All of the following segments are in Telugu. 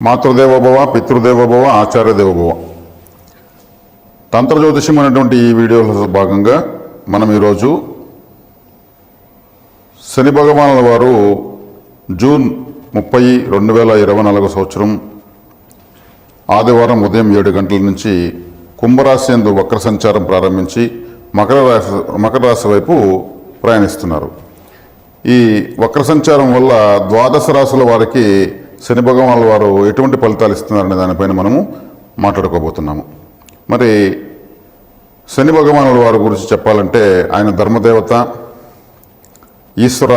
మాతృదేవోభవ పితృదేవోభవ ఆచార్య దేవోభవ తంత్రజ్యోతిషం అనేటువంటి ఈ వీడియోలో భాగంగా మనం ఈరోజు శని భగవానుల వారు జూన్ ముప్పై రెండు వేల ఇరవై నాలుగో సంవత్సరం ఆదివారం ఉదయం ఏడు గంటల నుంచి కుంభరాశి యందు వక్ర సంచారం ప్రారంభించి మకర రాశి మకర రాశి వైపు ప్రయాణిస్తున్నారు. ఈ వక్ర సంచారం వల్ల ద్వాదశ రాశుల వారికి శని భగవానుల వారు ఎటువంటి ఫలితాలు ఇస్తున్నారనే దానిపైన మనము మాట్లాడుకోబోతున్నాము. మరి శని భగవానుల వారి గురించి చెప్పాలంటే ఆయన ధర్మదేవత ఈశ్వర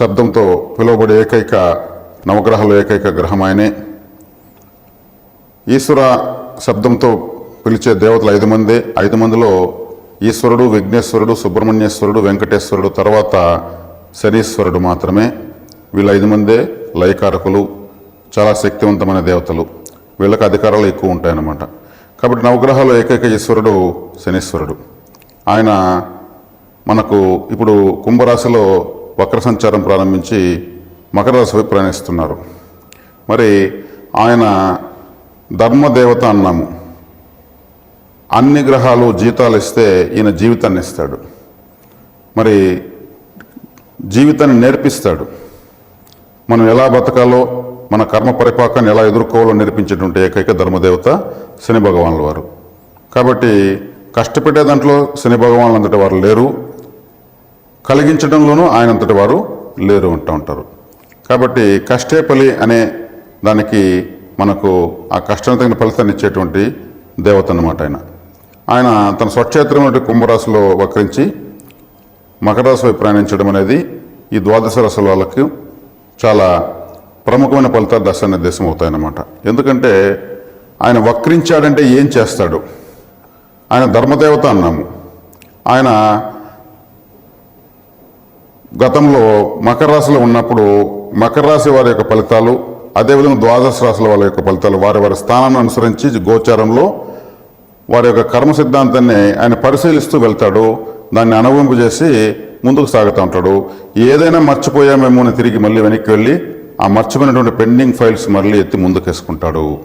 శబ్దంతో పిలువబడే ఏకైక నవగ్రహాలు ఏకైక గ్రహం ఆయనే. ఈశ్వర శబ్దంతో పిలిచే దేవతలు ఐదు మంది. ఐదు మందిలో ఈశ్వరుడు విఘ్నేశ్వరుడు సుబ్రహ్మణ్యేశ్వరుడు వెంకటేశ్వరుడు తర్వాత శనీశ్వరుడు మాత్రమే. వీళ్ళ ఐదు మందే లయకారకులు చాలా శక్తివంతమైన దేవతలు. వీళ్ళకి అధికారాలు ఎక్కువ ఉంటాయన్నమాట. కాబట్టి నవగ్రహాలు ఏకైక ఈశ్వరుడు శనీశ్వరుడు. ఆయన మనకు ఇప్పుడు కుంభరాశిలో వక్ర సంచారం ప్రారంభించి మకర రాశిపై ప్రయాణిస్తున్నారు. మరి ఆయన ధర్మదేవత అన్నాము. అన్ని గ్రహాలు జీతాలు ఇస్తే ఈయన జీవితాన్ని ఇస్తాడు. మరి జీవితాన్ని నేర్పిస్తాడు. మనం ఎలా బతకాలో మన కర్మ పరిపాకాన్ని ఎలా ఎదుర్కోవాలో నేర్పించేటువంటి ఏకైక ధర్మదేవత శని భగవానుల వారు. కాబట్టి కష్టపెట్టే దాంట్లో శని భగవానులు అంతటి వారు లేరు. కలిగించడంలోనూ ఆయన అంతటి వారు లేరు అంటూ ఉంటారు. కాబట్టి కష్టే పలి అనే దానికి మనకు ఆ కష్టం తగిన ఫలితాన్ని ఇచ్చేటువంటి దేవత అన్నమాట ఆయన. ఆయన తన స్వక్షేత్రమైన కుంభరాశిలో వక్రించి మకర వైపు ప్రయాణించడం అనేది ఈ ద్వాదశ రాశుల వాళ్ళకు చాలా ప్రముఖమైన ఫలితాలు దశ నిర్దేశం అవుతాయన్నమాట. ఎందుకంటే ఆయన వక్రించాడంటే ఏం చేస్తాడు? ఆయన ధర్మదేవత అన్నాము. ఆయన గతంలో మకర రాశిలో ఉన్నప్పుడు మకర రాశి వారి యొక్క ఫలితాలు అదేవిధంగా ద్వాదశ రాశుల వాళ్ళ యొక్క ఫలితాలు వారి వారి స్థానాన్ని అనుసరించి గోచారంలో వారి యొక్క కర్మ సిద్ధాంతాన్ని ఆయన పరిశీలిస్తూ వెళ్తాడు. దాన్ని అనుభవింపజేసి ముందుకు సాగుతూ ఉంటాడు. ఏదైనా మర్చిపోయామేమో అని తిరిగి మళ్ళీ వెనక్కి వెళ్ళి ఆ మర్చిపోయినటువంటి పెండింగ్ ఫైల్స్ మళ్ళీ ఎత్తి ముందుకు వేసుకుంటాడు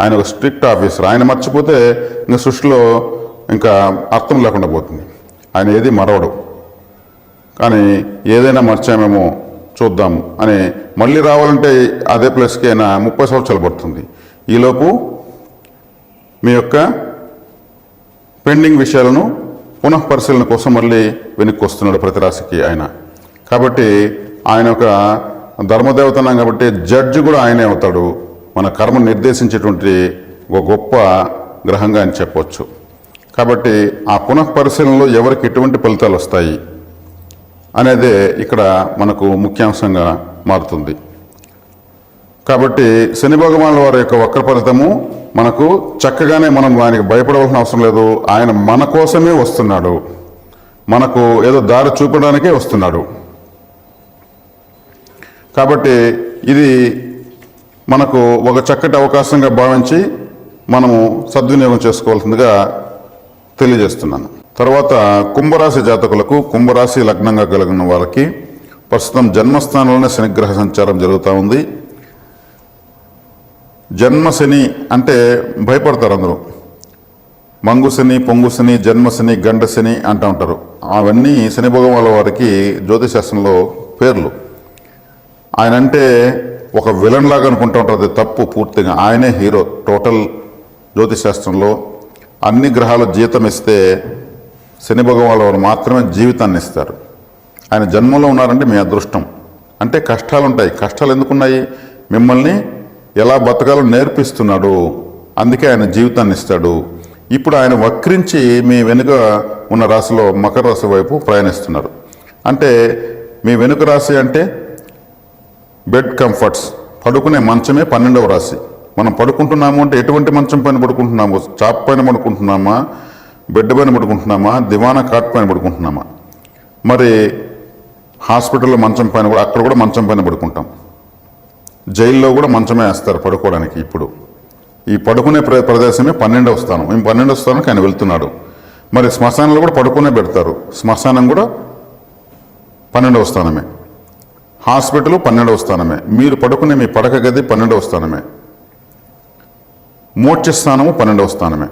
ఆయన ఒక స్ట్రిక్ట్ ఆఫీసర్. ఆయన మర్చిపోతే ఇంకా సృష్టిలో ఇంకా అర్థం లేకుండా పోతుంది. ఆయన ఏది మరవడు. కానీ ఏదైనా మర్చామేమో చూద్దాం అని మళ్ళీ రావాలంటే అదే ప్లేస్కి అయినా ముప్పై సంవత్సరాలు పడుతుంది. ఈలోపు మీ యొక్క పెండింగ్ విషయాలను పునః పరిశీలన కోసం మళ్ళీ వెనక్కి వస్తున్నాడు ప్రతి రాశికి ఆయన. కాబట్టి ఆయన ఒక ధర్మదేవత అన్నాం కాబట్టి జడ్జి కూడా ఆయనే అవుతాడు. మన కర్మ నిర్దేశించేటువంటి ఒక గొప్ప గ్రహంగా అని చెప్పవచ్చు కాబట్టి ఆ పునః పరిశీలనలో ఎవరికి ఎటువంటి ఫలితాలు వస్తాయి అనేదే ఇక్కడ మనకు ముఖ్యాంశంగా మారుతుంది. కాబట్టి శని భగవానుల వారి యొక్క వక్ర ఫలితము మనకు చక్కగానే మనం ఆయనకి భయపడవలసిన అవసరం లేదు. ఆయన మన కోసమే వస్తున్నాడు. మనకు ఏదో దారి చూపడానికే వస్తున్నాడు. కాబట్టి ఇది మనకు ఒక చక్కటి అవకాశంగా భావించి మనము సద్వినియోగం చేసుకోవాల్సిందిగా తెలియజేస్తున్నాను. తర్వాత కుంభరాశి జాతకులకు కుంభరాశి లగ్నంగా కలిగిన వాళ్ళకి ప్రస్తుతం జన్మస్థానంలోనే శనిగ్రహ సంచారం జరుగుతూ ఉంది. జన్మశని అంటే భయపడతారు అందరూ. మంగుశని పొంగుశని జన్మశని గండశని అంటూ ఉంటారు. అవన్నీ శని భగవానుల వారికి జ్యోతిశాస్త్రంలో పేర్లు. ఆయన అంటే ఒక విలన్ లాగా అనుకుంటూ ఉంటారు. అది తప్పు పూర్తిగా. ఆయనే హీరో. టోటల్ జ్యోతిశాస్త్రంలో అన్ని గ్రహాలు జీతం ఇస్తే శని భగవానుల వారు మాత్రమే జీవితాన్ని ఇస్తారు. ఆయన జన్మలో ఉన్నారంటే మీ అదృష్టం. అంటే కష్టాలు ఉంటాయి కష్టాలు ఎందుకున్నాయి? మిమ్మల్ని ఎలా బతకాలో నేర్పిస్తున్నాడు. అందుకే ఆయన జీవితాన్ని ఇస్తాడు. ఇప్పుడు ఆయన వక్రించి మీ వెనుక ఉన్న రాశిలో మకర రాశి వైపు ప్రయాణిస్తున్నారు. అంటే మీ వెనుక రాశి అంటే బెడ్ కంఫర్ట్స్. పడుకునే మంచమే పన్నెండవ రాశి. మనం పడుకుంటున్నాము అంటే ఎటువంటి మంచం పైన పడుకుంటున్నాము? చాప్ పైన పడుకుంటున్నామా? బెడ్ పైన పడుకుంటున్నామా? దివానా కాట్ పైన పడుకుంటున్నామా? మరి హాస్పిటల్లో మంచం పైన కూడా అక్కడ కూడా మంచం పైన పడుకుంటాం. జైల్లో కూడా మంచమే వేస్తారు పడుకోవడానికి ఇప్పుడు. ఈ పడుకునే ప్ర ప్రదేశమే పన్నెండవ స్థానం. మేము పన్నెండవ స్థానానికి ఆయన వెళ్తున్నాడు. మరి శ్మశానంలో కూడా పడుకునే పెడతారు. శ్మశానం కూడా పన్నెండవ స్థానమే. హాస్పిటల్ పన్నెండవ స్థానమే. మీరు పడుకునే మీ పడక గది పన్నెండవ స్థానమే. మోక్ష స్థానము పన్నెండవ స్థానమే.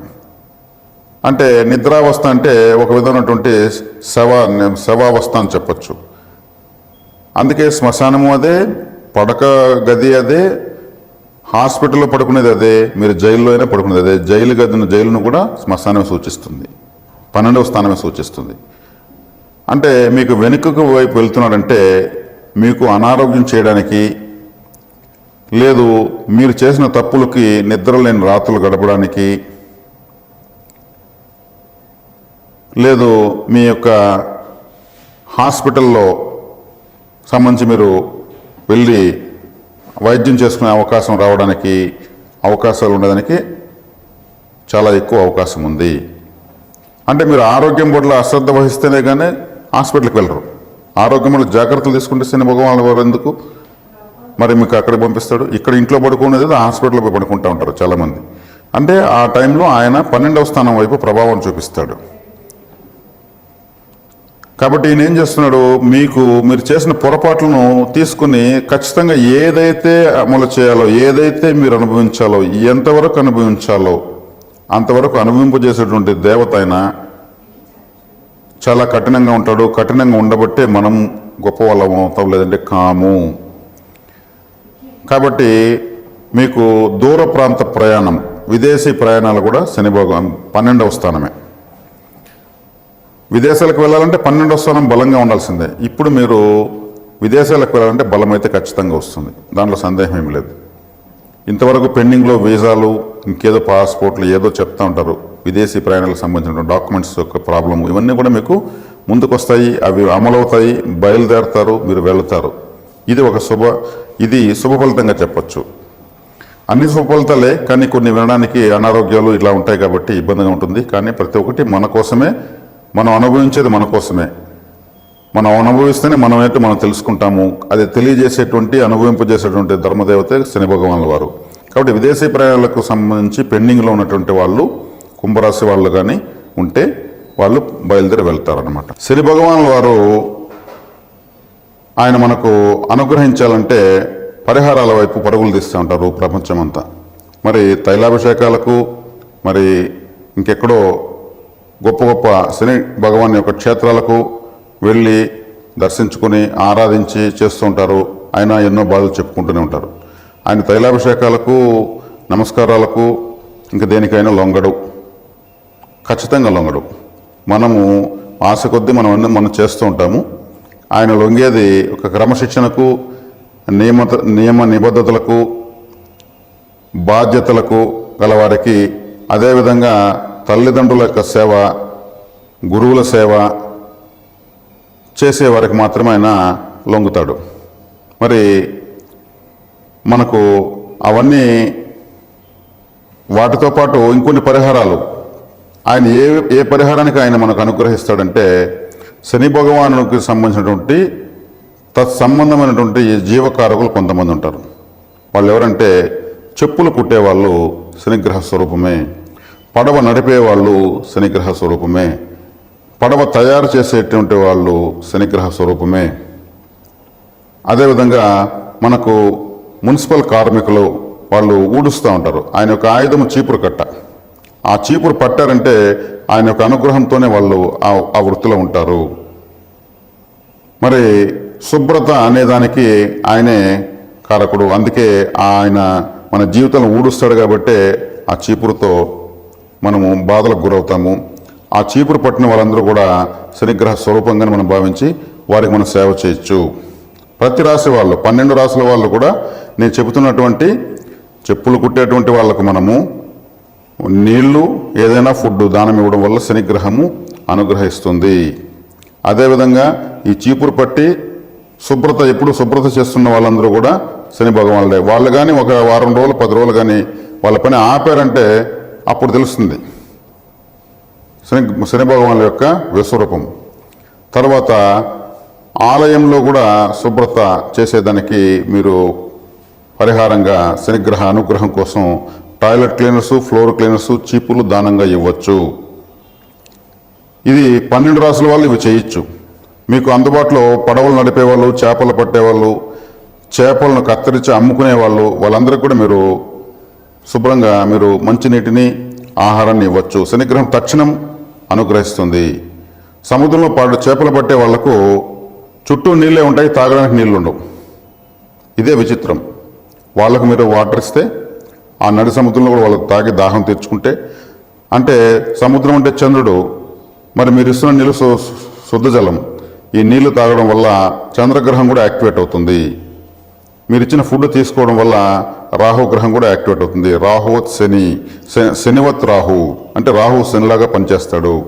అంటే నిద్రావస్థ అంటే ఒక విధమైనటువంటి శవ శవావస్థ అని చెప్పొచ్చు. అందుకే శ్మశానము అదే పడక గది అదే హాస్పిటల్లో పడుకునేది అదే మీరు జైల్లో అయినా పడుకునేది అదే. జైలు గదిన జైలును కూడా శ్మశానమే సూచిస్తుంది. పన్నెండవ స్థానమే సూచిస్తుంది. అంటే మీకు వెనుకకు వైపు వెళ్తున్నాడంటే మీకు అనారోగ్యం చేయడానికి లేదు మీరు చేసిన తప్పులకి నిద్రలేని రాత్రులు గడపడానికి లేదు మీ యొక్క హాస్పిటల్లో సంబంధించి మీరు వెళ్ళి వైద్యం చేసుకునే అవకాశం రావడానికి అవకాశాలు ఉండడానికి చాలా ఎక్కువ అవకాశం ఉంది. అంటే మీరు ఆరోగ్యం పట్ల అశ్రద్ధ వహిస్తేనే కానీ హాస్పిటల్కి వెళ్ళరు. ఆరోగ్యం పట్ల జాగ్రత్తలు తీసుకుంటే శని భగవాన్ వారు ఎందుకు? మరి మీకు అక్కడ పంపిస్తాడు. ఇక్కడ ఇంట్లో పడుకునేది హాస్పిటల్లో పోయి పడుకుంటూ ఉంటారు చాలామంది. అంటే ఆ టైంలో ఆయన పన్నెండవ స్థానం వైపు ప్రభావం చూపిస్తాడు. కాబట్టి ఈయన ఏం చేస్తున్నాడు? మీకు మీరు చేసిన పొరపాట్లను తీసుకుని ఖచ్చితంగా ఏదైతే అమలు చేయాలో ఏదైతే మీరు అనుభవించాలో ఎంతవరకు అనుభవించాలో అంతవరకు అనుభవింపజేసేటువంటి దేవత ఆయన చాలా కఠినంగా ఉంటాడు. కఠినంగా ఉండబట్టే మనం గొప్పవాళ్ళం అవుతాం లేదంటే కాము. కాబట్టి మీకు దూర ప్రాంత ప్రయాణం విదేశీ ప్రయాణాలు కూడా శని భగవాన్ పన్నెండవ స్థానమే. విదేశాలకు వెళ్ళాలంటే పన్నెండో స్థానం బలంగా ఉండాల్సిందే. ఇప్పుడు మీరు విదేశాలకు వెళ్ళాలంటే బలం అయితే ఖచ్చితంగా వస్తుంది. దాంట్లో సందేహం ఏమి లేదు. ఇంతవరకు పెండింగ్లో వీసాలు ఇంకేదో పాస్పోర్ట్లు ఏదో చెప్తా ఉంటారు. విదేశీ ప్రయాణాలకు సంబంధించిన డాక్యుమెంట్స్ యొక్క ప్రాబ్లం ఇవన్నీ కూడా మీకు ముందుకు వస్తాయి అవి అమలవుతాయి బయలుదేరతారు మీరు వెళతారు. ఇది ఒక శుభ ఇది శుభ ఫలితంగా చెప్పచ్చు. అన్ని శుభ ఫలితాలే కానీ కొన్ని వినడానికి అనారోగ్యాలు ఇట్లా ఉంటాయి కాబట్టి ఇబ్బందిగా ఉంటుంది. కానీ ప్రతి ఒక్కటి మన కోసమే మనం అనుభవించేది మన కోసమే. మనం అనుభవిస్తేనే మనం ఏంటో మనం తెలుసుకుంటాము. అది తెలియజేసేటువంటి అనుభవింపజేసేటువంటి ధర్మదేవత శని భగవానుల వారు. కాబట్టి విదేశీ ప్రయాణాలకు సంబంధించి పెండింగ్లో ఉన్నటువంటి వాళ్ళు కుంభరాశి వాళ్ళు కానీ ఉంటే వాళ్ళు బయలుదేరి వెళ్తారనమాట శని భగవానుల వారు ఆయన మనకు అనుగ్రహించాలంటే పరిహారాల వైపు పరుగులు తీస్తూ ఉంటారు ప్రపంచమంతా. మరి తైలాభిషేకాలకు మరి ఇంకెక్కడో గొప్ప గొప్ప శని భగవాన్ యొక్క క్షేత్రాలకు వెళ్ళి దర్శించుకుని ఆరాధించి చేస్తూ ఉంటారు. ఆయన ఎన్నో బాధలు చెప్పుకుంటూనే ఉంటారు. ఆయన తైలాభిషేకాలకు నమస్కారాలకు ఇంక దేనికైనా లొంగడు. ఖచ్చితంగా లొంగడు. మనము ఆశ కొద్దీ మనం అన్నీ మనం చేస్తూ ఉంటాము. ఆయన లొంగేది ఒక క్రమశిక్షణకు నియమత నియమ నిబద్ధతలకు బాధ్యతలకు గలవారికి అదేవిధంగా తల్లిదండ్రుల యొక్క సేవ గురువుల సేవ చేసే వారికి మాత్రమే ఆయన లొంగుతాడు. మరి మనకు అవన్నీ వాటితో పాటు ఇంకొన్ని పరిహారాలు. ఆయన ఏ ఏ పరిహారానికి ఆయన మనకు అనుగ్రహిస్తాడంటే శని భగవానునికి సంబంధించినటువంటి తత్సంబంధమైనటువంటి జీవకారకులు కొంతమంది ఉంటారు. వాళ్ళు ఎవరంటే చెప్పులు కుట్టేవాళ్ళు శనిగ్రహ స్వరూపమే పడవ నడిపే వాళ్ళు శనిగ్రహ స్వరూపమే. పడవ తయారు చేసేటువంటి వాళ్ళు శనిగ్రహ స్వరూపమే. అదేవిధంగా మనకు మున్సిపల్ కార్మికులు వాళ్ళు ఊడుస్తూ ఉంటారు. ఆయన యొక్క ఆయుధం చీపురు కట్ట. ఆ చీపురు పట్టారంటే ఆయన యొక్క అనుగ్రహంతోనే వాళ్ళు ఆ ఆ వృత్తిలో ఉంటారు. మరి శుభ్రత అనేదానికి ఆయనే కారకుడు. అందుకే ఆయన మన జీవితంలో ఊడుస్తాడు కాబట్టే ఆ చీపురుతో మనము బాధలకు గురవుతాము. ఆ చీపురు పట్టిన వాళ్ళందరూ కూడా శనిగ్రహ స్వరూపంగా మనం భావించి వారికి మనం సేవ చేయొచ్చు. ప్రతి రాశి వాళ్ళు పన్నెండు రాశుల వాళ్ళు కూడా నేను చెబుతున్నటువంటి చెప్పులు కుట్టేటువంటి వాళ్ళకు మనము నీళ్ళు ఏదైనా ఫుడ్ దానం ఇవ్వడం వల్ల శనిగ్రహము అనుగ్రహిస్తుంది. అదేవిధంగా ఈ చీపురు పట్టి శుభ్రత ఎప్పుడు శుభ్రత చేస్తున్న వాళ్ళందరూ కూడా శని భగవానుడే. వాళ్ళు కానీ ఒక వారం రోజులు పది రోజులు కానీ వాళ్ళ పని ఆపారంటే అప్పుడు తెలుస్తుంది. శని శని భగవానుల యొక్క విశ్వరూపం. తర్వాత ఆలయంలో కూడా శుభ్రత చేసేదానికి మీరు పరిహారంగా శనిగ్రహ అనుగ్రహం కోసం టాయిలెట్ క్లీనర్స్ ఫ్లోర్ క్లీనర్స్ చీపులు దానంగా ఇవ్వచ్చు. ఇది పన్నెండు రాసుల వాళ్ళు ఇవి చేయొచ్చు. మీకు అందుబాటులో పడవలు నడిపేవాళ్ళు చేపలు పట్టేవాళ్ళు చేపలను కత్తిరించి అమ్ముకునే వాళ్ళు వాళ్ళందరికీ కూడా మీరు శుభ్రంగా మీరు మంచినీటిని ఆహారాన్ని ఇవ్వచ్చు. శనిగ్రహం తక్షణం అనుగ్రహిస్తుంది. సముద్రంలో పాడు చేపలు పట్టే వాళ్ళకు చుట్టూ నీళ్ళే ఉంటాయి తాగడానికి నీళ్ళు ఉండవు. ఇదే విచిత్రం. వాళ్ళకు మీరు వాటర్ ఇస్తే ఆ నడి సముద్రంలో కూడా వాళ్ళకు తాగి దాహం తీర్చుకుంటే అంటే సముద్రం అంటే చంద్రుడు. మరి మీరు ఇస్తున్న నీళ్ళు శుద్ధ జలం ఈ నీళ్ళు తాగడం వల్ల చంద్రగ్రహం కూడా యాక్టివేట్ అవుతుంది. మీరు ఇచ్చిన ఫుడ్ తీసుకోవడం వల్ల రాహు గ్రహం కూడా యాక్టివేట్ అవుతుంది. రాహువత్ శని శ- శనివత్ రాహు. అంటే రాహు శనిలాగా పనిచేస్తాడు.